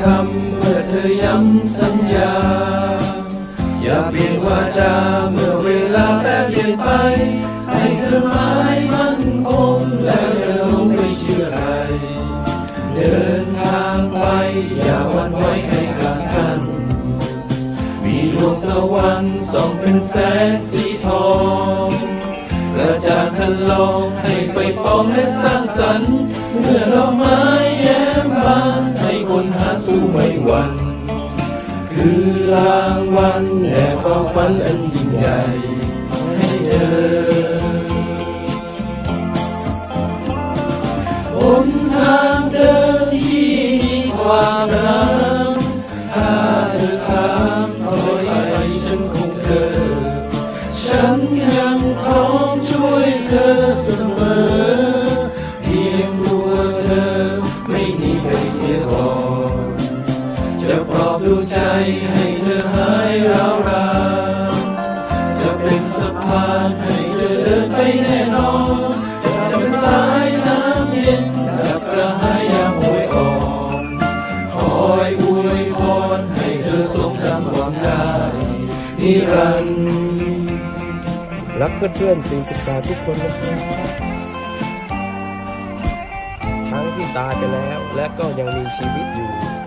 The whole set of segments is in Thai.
คำเมื่อเธอย้ำสัญญา อย่าเปลี่ยนวาจาเมื่อเวลาแปรเปลี่ยนไป ให้เธอหมายมั่นคงแล้วอย่าหลงไม่เชื่อใคร เดินทางไปอย่าหวันไหวใครกลางกัน มีดวงตะวันส่องเป็นแสงสีทองกระจางคันลองให้ไฟปองและสร้างสรรค์เมื่อดอกไม้แย้ม ไม่หวันคือรางวัลแห่ความฝันอันยิ่งใหญ่ให้เธอบนทางเดินที่มีความนา ให้เธอหายร้าวรานจะเป็นสะพานให้เธอเดินไปแน่นอน จะเป็นสายน้ำเย็นดับกระหายยามหวยอ่อนคอยอวยพรให้เธอสมดังหวังได้นิรันดร์รักเพื่อนๆสิ่งศึกษาทุกคนนะครับทั้งที่ตายไปแล้วและก็ยังมีชีวิตอยู่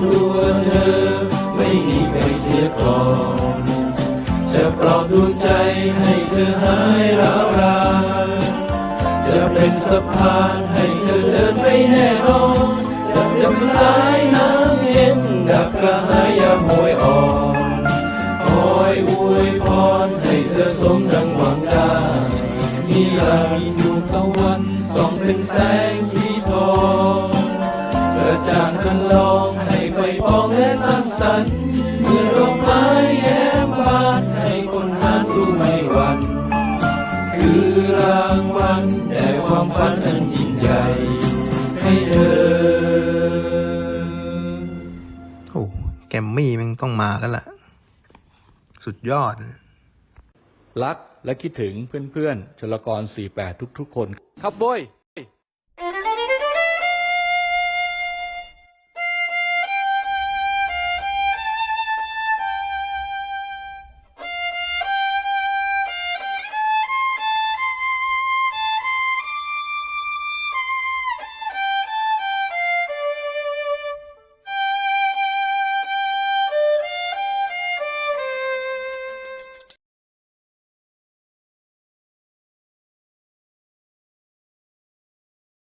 ตัวเธอ ไม่มีไปเสียก่อน จะปลอบดวงใจให้เธอหายร้าวรานจะเป็นสะพานให้เธอเดินไปแน่นอนจะเป็นสายน้ำเย็นดับกระหายยามโหยอ่อนคอยอวยพรให้เธอสมดังหวังได้มีลามีดวงตะวันส่องเป็นแสงสีทองกระจ่างคันลอง วั่นคือรางวัลแด่ความฝันอันยิ่งใหญ่ให้เธอ โอ้แกมมี่มันต้องมาแล้วล่ะ สุดยอด รักและคิดถึงเพื่อนๆชลกร 48 ทุกๆคน ครับโบย